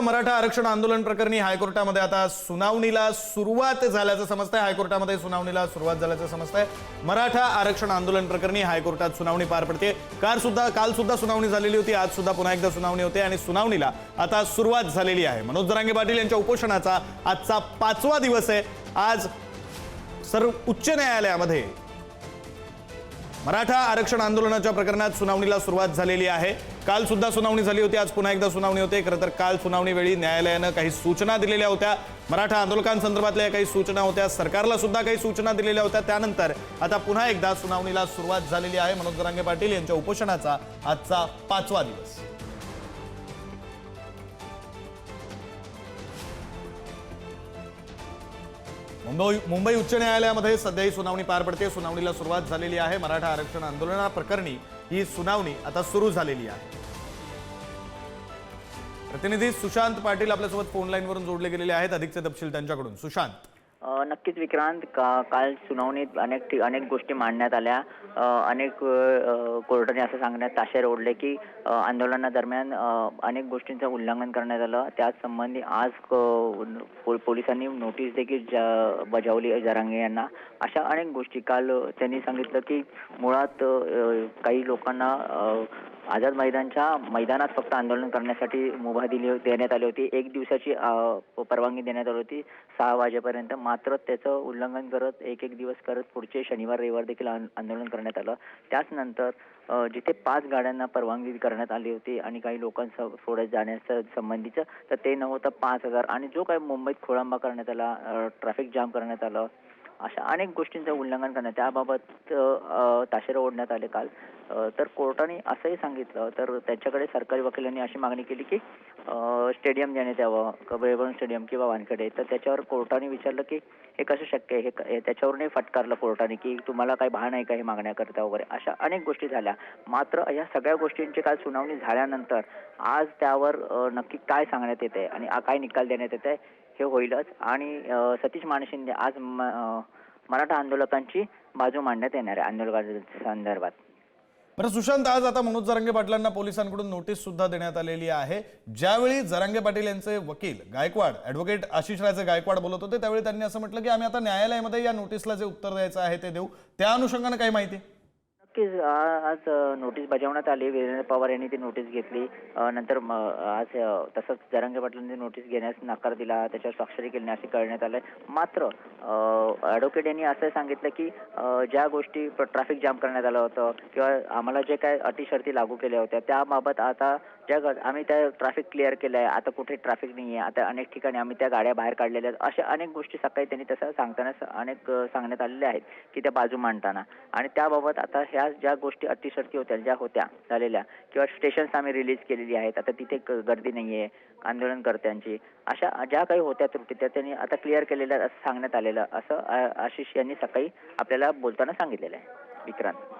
मराठा आरक्षण आंदोलन प्रकरणी हायकोर्टामध्ये आता सुनावणीला सुरुवात झाल्याचं समजतंय. हायकोर्टामध्ये सुनावणीला सुरुवात झाल्याचं समजतंय. मराठा आरक्षण आंदोलन प्रकरणी हायकोर्टात सुनावणी पार पडते काल सुद्धा काल सुद्धा सुनावणी झालेली होती. आज सुद्धा पुन्हा एकदा सुनावणी होते आणि सुनावणीला आता सुरुवात झालेली आहे. मनोज जरांगे पाटील यांच्या उपोषणाचा आजचा पाचवा दिवस आहे. आज सर्व उच्च न्यायालयामध्ये मराठा आरक्षण आंदोलनाच्या प्रकरणात सुनावणीला सुरुवात झालेली आहे. काल सुद्धा सुनावणी झाली होती आज पुन्हा एकदा सुनावणी होते. खरं तर काल सुनावणी वेळी न्यायालयानं काही सूचना दिलेल्या होत्या. मराठा आंदोलकांसंदर्भातल्या काही सूचना होत्या. सरकारला सुद्धा काही सूचना दिलेल्या होत्या. त्यानंतर आता पुन्हा एकदा सुनावणीला सुरुवात झालेली आहे. मनोज जरांगे पाटील यांच्या उपोषणाचा आजचा पाचवा दिवस. मुंबई मुंबई उच्च न्यायालयामध्ये सध्या ही सुनावणी पार पडते. सुनावणीला सुरुवात झालेली आहे. मराठा आरक्षण आंदोलनाप्रकरणी ही सुनावणी आता सुरू झालेली आहे. प्रतिनिधी सुशांत पाटील आपल्यासोबत फोन लाईनवरून जोडले गेलेले आहेत. अधिकचे तपशील त्यांच्याकडून. सुशांत. नक्कीच विक्रांत का काल सुनावणीत अनेक ठि- अनेक गोष्टी मांडण्यात आल्या. अनेक कोर्टाने असं सांगण्यात ताशेर ओढले की आंदोलनादरम्यान अनेक गोष्टींचं उल्लंघन करण्यात आलं. त्याच संबंधी आज पो- पोलिसांनी नोटीस देखील जा- बजावली जरांगे यांना. अशा अनेक गोष्टी. काल त्यांनी सांगितलं की मुळात काही लोकांना आझाद मैदानच्या मैदानात फक्त आंदोलन करण्यासाठी मुभा दिली हो-, देण्यात आली होती. एक दिवसाची परवानगी देण्यात आली होती. सहा वाजेपर्यंत मात्र त्याचं उल्लंघन करत एक एक दिवस करत पुढचे शनिवार रविवार देखील आंदोलन करण्यात आलं. त्याच नंतर जिथे पाच गाड्यांना परवानगी करण्यात आली होती आणि काही लोकांसोबत जाण्याचं संबंधीचं तर ते नव्हतं पाच हजार आणि जो काही मुंबईत खोळंबा करण्यात आला ट्रॅफिक जाम करण्यात आलं अशा अनेक गोष्टींचं उल्लंघन करण्यात त्याबाबत ताशेरे ओढण्यात आले काल. तर कोर्टाने असंही सांगितलं. तर त्याच्याकडे सरकारी वकिलांनी अशी मागणी केली की स्टेडियम देण्यात यावं कबरेबन स्टेडियम किंवा वानखेडे. तर त्याच्यावर कोर्टाने विचारलं की हे कसं शक्य आहे? हे त्याच्यावरूनही फटकारलं कोर्टाने की तुम्हाला काही भान आहे का हे मागण्याकरता वगैरे? अशा अनेक गोष्टी झाल्या. मात्र या सगळ्या गोष्टींची काल सुनावणी झाल्यानंतर आज त्यावर नक्की काय सांगण्यात येते आणि काय निकाल देण्यात येते हे होईलच. आणि सतीश माने आज मराठा आंदोलकांची बाजू मांडण्यात येणार आहे आंदोलकांच्या संदर्भात. बरं सुशांत आज आता मनोज जरांगे पाटलांना पोलिसांकडून नोटीस सुद्धा देण्यात आलेली आहे. ज्यावेळी जरांगे पाटील यांचे वकील गायकवाड ऍडव्होकेट आशिष राजे गायकवाड बोलत होते त्यावेळी त्यांनी असं म्हटलं की आम्ही आता न्यायालयामध्ये या नोटीसला जे उत्तर द्यायचं आहे ते देऊ. त्या अनुषंगाने काही माहिती? नक्कीच आज नोटीस बजावण्यात आली. वीरेंद्र पवार यांनी ती नोटीस घेतली. नंतर आज तसंच जरांगे पाटलांनी नोटीस घेण्यास नकार दिला. त्याच्यावर स्वाक्षरी केली असे कळण्यात आलंय मात्र ॲडव्होकेट यांनी असं सांगितलं की ज्या गोष्टी ट्रॅफिक जाम करण्यात आलं होतं किंवा आम्हाला जे काय अटी शर्ती लागू केल्या होत्या त्याबाबत आता ज्या आम्ही त्या ट्रॅफिक क्लिअर केलं आहे आता कुठे ट्रॅफिक नाही आहे आता अनेक ठिकाणी आम्ही त्या गाड्या बाहेर काढलेल्या आहेत. अशा अनेक गोष्टी सकाळी त्यांनी तसं सांगताना अनेक सांगण्यात आलेल्या आहेत की त्या बाजू मांडताना. आणि त्याबाबत आता ह्या ज्या गोष्टी अतिशर्ती होत्या ज्या होत्या झालेल्या किंवा स्टेशन्स आम्ही रिलीज केलेली आहेत. आता तिथे गर्दी नाही आहे आंदोलनकर्त्यांची. अशा ज्या काही होत्या त्रुटी त्या त्यांनी आता क्लिअर केलेल्या असं सांगण्यात आलेलं असं आशिष यांनी सकाळी आपल्याला बोलताना सांगितलेलं आहे. विक्रांत.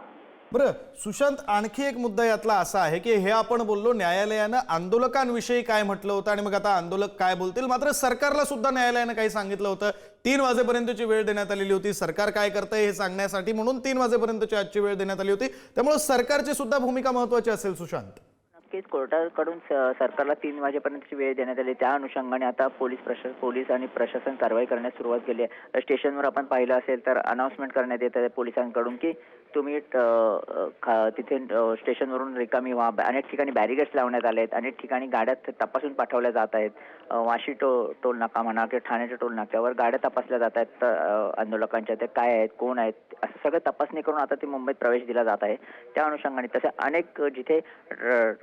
बरं सुशांत आणखी एक मुद्दा यातला असा आहे की हे आपण बोललो न्यायालयानं आंदोलकांविषयी काय म्हटलं होतं आणि मग आता आंदोलक काय बोलतील? मात्र सरकारला सुद्धा न्यायालयानं काही सांगितलं होतं. तीन वाजेपर्यंतची वेळ देण्यात आलेली होती. सरकार काय करतंय हे सांगण्यासाठी म्हणून तीन वाजेपर्यंतची आजची वेळ देण्यात आली होती. त्यामुळे सरकारची सुद्धा भूमिका महत्वाची असेल सुशांत. नक्कीच कोर्टाकडून सरकारला तीन वाजेपर्यंतची वेळ देण्यात आली. त्या अनुषंगाने आता पोलीस प्रशासन पोलीस आणि प्रशासन कारवाई करण्यास सुरुवात केली आहे. स्टेशनवर आपण पाहिलं असेल तर अनाऊन्समेंट करण्यात येत आहे पोलिसांकडून की तुम्ही खा- तिथे स्टेशनवरून रिकामी व्हा अनेक ठिकाणी बॅरिगेड्स लावण्यात आले आहेत अनेक ठिकाणी गाड्या तपासून पाठवल्या जात आहेत. वाशी टो टोल नाका म्हणा किंवा ठाण्याच्या टोल नाक्यावर गाड्या तपासल्या जात आहेत आंदोलकांच्या. त्या काय आहेत कोण आहेत असं सगळं तपासणी करून आता ते मुंबईत प्रवेश दिला जात आहे. त्या अनुषंगाने तसे अनेक जिथे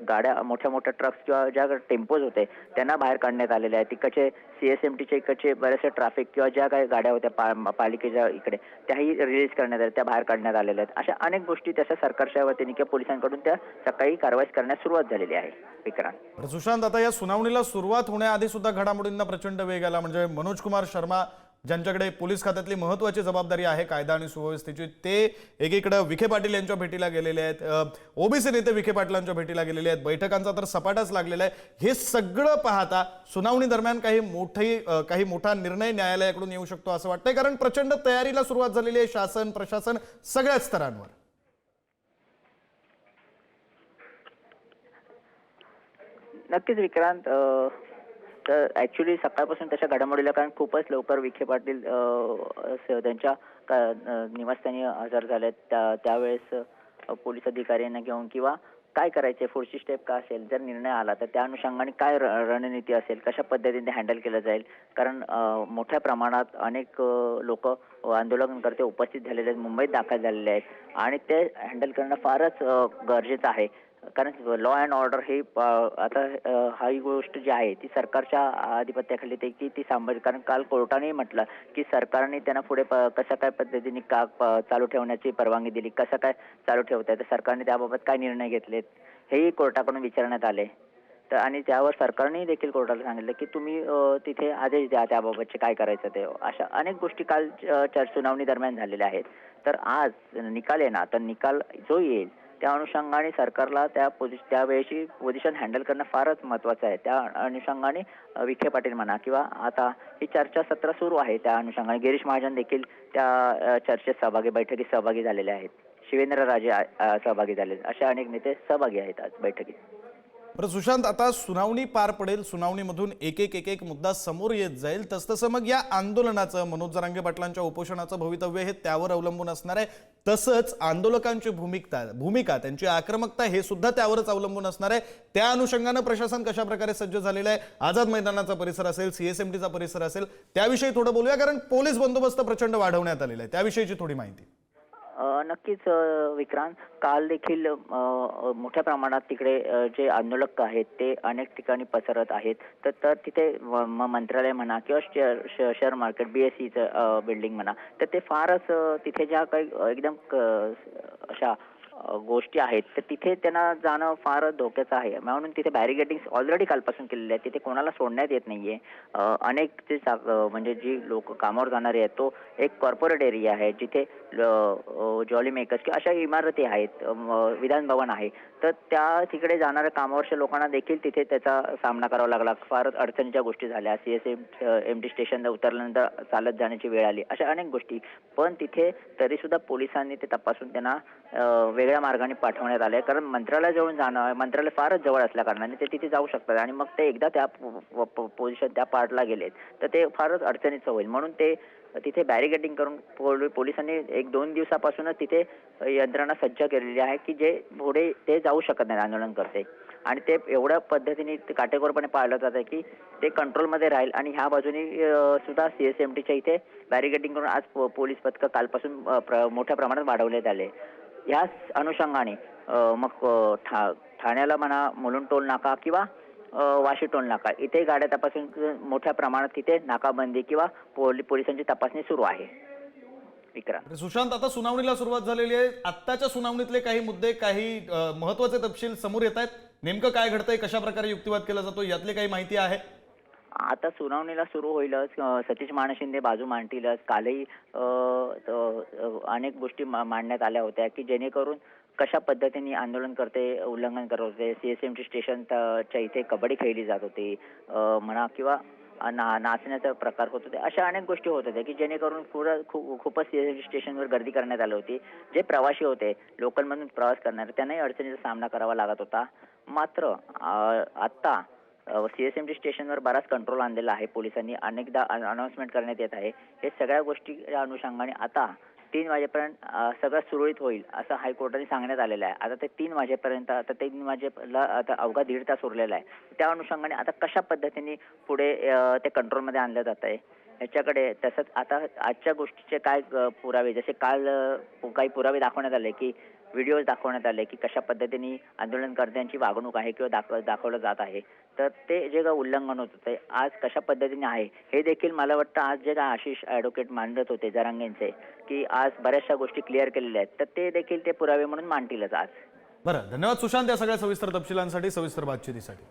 गाड्या मोठ्या मोठ्या ट्रक्स किंवा ज्या टेम्पोज होते त्यांना बाहेर काढण्यात आलेले आहेत. तिकडचे सी एस एम टीच्या इकडचे बरेचसे ट्रॅफिक किंवा ज्या काही गाड्या होत्या पा पालिकेच्या इकडे त्याही रिलीज करण्यात आल्या त्या बाहेर काढण्यात आलेल्या आहेत. अशा अनेक गोष्टी त्याच्या सरकारच्या वतीने किंवा पोलिसांकडून त्या सकाळी कारवाई करण्यास सुरुवात झालेली आहे. विक्रांत. सुशांत आता या सुनावणीला सुरुवात होण्याआधी सुद्धा घडामोडींना प्रचंड वेग आला. म्हणजे मनोज कुमार शर्मा ज्यांच्याकडे पोलीस खात्यातली महत्वाची जबाबदारी आहे कायदा आणि सुव्यवस्थेची ते एकीकडे विखे पाटील यांच्या भेटीला गेलेले आहेत. ओबीसी नेते विखे पाटलांच्या भेटीला गेलेले आहेत. बैठकांचा तर सपाटाच लागलेला आहे. हे सगळं पाहता सुनावणी दरम्यान काही मोठी काही मोठा निर्णय न्यायालयाकडून येऊ शकतो असं वाटतंय. कारण प्रचंड तयारीला सुरुवात झालेली आहे शासन प्रशासन सगळ्याच स्तरांवर. नक्कीच विक्रांत तर ऍक्च्युली सकाळपासून त्याच्या घडामोडीला कारण खूपच लवकर विखे पाटील त्यांच्या का- निवासस्थानी हजर झालेत. त्या त्यावेळेस पोलीस अधिकाऱ्यांना घेऊन किंवा काय करायचे पुढची स्टेप का असेल जर निर्णय आला तर त्या अनुषंगाने काय र- रणनीती असेल कशा पद्धतीने हँडल केलं जाईल? कारण मोठ्या प्रमाणात अनेक लोक आंदोलनकर्ते उपस्थित झालेले आहेत मुंबईत दाखल झालेले आहेत. आणि ते हँडल करणं फारच गरजेचं आहे. कारण लॉ अँड ऑर्डर ही आता हा ही गोष्ट जी आहे ती सरकारच्या आधिपत्याखाली ते की ती सांभाळ कारण काल कोर्टाने म्हटलं की सरकारने त्यांना पुढे प- कशा काय पद्धतीने का चालू ठेवण्याची परवानगी दिली कसं काय चालू ठेवत आहे तर सरकारने त्याबाबत काय निर्णय घेतलेत हेही कोर्टाकडून विचारण्यात आले. तर आणि त्यावर सरकारने देखील कोर्टाला सांगितलं की तुम्ही तिथे आदेश द्या त्याबाबतचे काय करायचं ते. अशा अनेक गोष्टी काल चर्च सुनावणी दरम्यान झालेल्या आहेत. तर आज निकाल आहे ना तर निकाल जो येईल त्या अनुषंगाने सरकारला त्या पोझि त्यावेळेची पोझिशन हँडल करणं फारच महत्वाचं आहे. त्या अनुषंगाने विखे पाटील म्हणा किंवा आता ही चर्चा सत्र सुरू आहे त्या अनुषंगाने. गिरीश महाजन देखील त्या चर्चेत सहभागी बैठकीत सहभागी झालेले आहेत. शिवेंद्र राजे सहभागी झाले. असे अनेक नेते सहभागी आहेत आज बैठकीत. बरं सुशांत आता सुनावणी पार पडेल सुनावणीमधून एक एक एक एक मुद्दा समोर येत जाईल. तसतसं मग या आंदोलनाचं मनोज जरांगे पाटलांच्या उपोषणाचं भवितव्य हे त्यावर अवलंबून असणार आहे. तसंच आंदोलकांची भूमिका भूमिका त्यांची आक्रमकता हे सुद्धा त्यावरच अवलंबून असणार आहे. त्या अनुषंगानं प्रशासन कशा प्रकारे सज्ज झालेलं आहे? आझाद मैदानाचा परिसर असेल सीएसएमटीचा परिसर असेल त्याविषयी थोडं बोलूया कारण पोलीस बंदोबस्त प्रचंड वाढवण्यात आलेला आहे. त्याविषयीची थोडी माहिती. नक्कीच विक्रांत. काल देखील मोठ्या प्रमाणात तिकडे जे आंदोलक आहेत ते अनेक ठिकाणी पसरत आहेत. तर तर तिथे मंत्रालय म्हणा किंवा शेअर श- शेअर मार्केट सीचं बिल्डिंग म्हणा तर ते फारच तिथे ज्या काही एकदम अशा गोष्टी आहेत तर तिथे त्यांना जाणं फार धोक्याचं आहे. म्हणून तिथे बॅरिगेटिंग ऑलरेडी कालपासून केलेले आहेत. तिथे कोणाला सोडण्यात येत नाहीये. आहे अनेक जे म्हणजे जी लोक कामावर जाणारे आहेत तो एक कॉर्पोरेट एरिया आहे जिथे जॉली मेकर्स किंवा अशा इमारती आहेत विधानभवन विधान भवन आहे. तर त्या तिकडे जाणाऱ्या कामावरच्या लोकांना देखील तिथे त्याचा सामना करावा लागला. फारच अडचणीच्या गोष्टी झाल्या. C S M M T स्टेशनला उतरल्यानंतर चालत जाण्याची वेळ आली. अशा अनेक गोष्टी. पण तिथे तरीसुद्धा पोलिसांनी ते तपासून त्यांना वेगळ्या वेगळ्या मार्गाने पाठवण्यात आले कारण मंत्रालयाजवळून जाणं मंत्रालय फारच जवळ असल्या कारणाने ते तिथे जाऊ शकतात आणि मग ते एकदा त्या पोझिशन त्या पार्टला गेलेत. तर ते फारच अडचणीचं होईल म्हणून ते तिथे बॅरिगेटिंग करून पोलिसांनी एक दोन दिवसापासूनच तिथे यंत्रणा सज्ज केलेली आहे की जे पुढे ते जाऊ शकत नाही आंदोलन करते. आणि ते एवढ्या पद्धतीने काटेकोरपणे पाळलं जात आहे की ते कंट्रोलमध्ये राहील आणि ह्या बाजूने सुद्धा सी एस एम टीच्या इथे बॅरिगेटिंग करून आज पोलीस पथकं कालपासून प्र- मोठ्या प्रमाणात वाढवण्यात आले. याच अनुषंगाने मग ठा ठाण्याला म्हणा मुलुंड टोल नाका किंवा वाशी टोल नाका इथे गाड्या तपासून मोठ्या प्रमाणात तिथे नाकाबंदी किंवा पोली पोलिसांची तपासणी सुरू आहे. सुशांत आता सुनावणीला सुरुवात झालेली आहे. आत्ताच्या सुनावणीतले काही मुद्दे काही महत्त्वाचे तपशील समोर येत आहेत नेमकं काय घडतंय कशा प्रकारे युक्तिवाद केला जातो यातले काही माहिती आहे. आता सुनावणीला सुरू होईलच. सतीश मानशिंदे बाजू मांडतीलच. कालही अनेक गोष्टी मांडण्यात आल्या होत्या की जेणेकरून कशा पद्धतीने आंदोलन करते उल्लंघन करत होते सी एस एम स्टेशन च्या इथे कबड्डी खेळली जात होती म्हणा किंवा ना नाचण्याचा प्रकार होत होते अशा अनेक गोष्टी होत होत्या की जेणेकरून पुढं खूप खूपच टी स्टेशनवर गर्दी करण्यात आली होती. जे प्रवासी होते लोकलमधून प्रवास करणारे त्यांनाही अडचणीचा सामना करावा लागत होता. मात्र आत्ता सीएसएमटी स्टेशनवर बराच कंट्रोल आणलेला आहे. पोलिसांनी अनेकदा अनाउन्समेंट करण्यात येत आहे. हे सगळ्या गोष्टीच्या अनुषंगाने आता तीन वाजेपर्यंत सगळं सुरळीत होईल असं हायकोर्टाने सांगण्यात आलेलं आहे. आता ते तीन वाजेपर्यंत आता ते तीन वाजेला आता अवघा दीड तास उरलेला आहे. त्या अनुषंगाने आता कशा पद्धतीने पुढे ते कंट्रोलमध्ये आणलं जात आहे? ह्याच्याकडे तसंच आता आजच्या गोष्टीचे काय पुरावे जसे काल काही पुरावे दाखवण्यात आले की व्हिडिओज दाखवण्यात आले की कशा पद्धतीने आंदोलनकर्त्यांची वागणूक आहे किंवा दाखव दाखवलं जात आहे. तर ते जे काय उल्लंघन होत होते आज कशा पद्धतीने आहे हे देखील मला वाटतं आज जे काय आशिष ॲडव्होकेट मांडत होते जरांगेंचे की आज बऱ्याचशा गोष्टी क्लिअर केलेल्या आहेत तर ते देखील ते पुरावे म्हणून मांडतीलच आज. बरं धन्यवाद सुशांत या सगळ्या सविस्तर तपशिलांसाठी सविस्तर बातचीतीसाठी.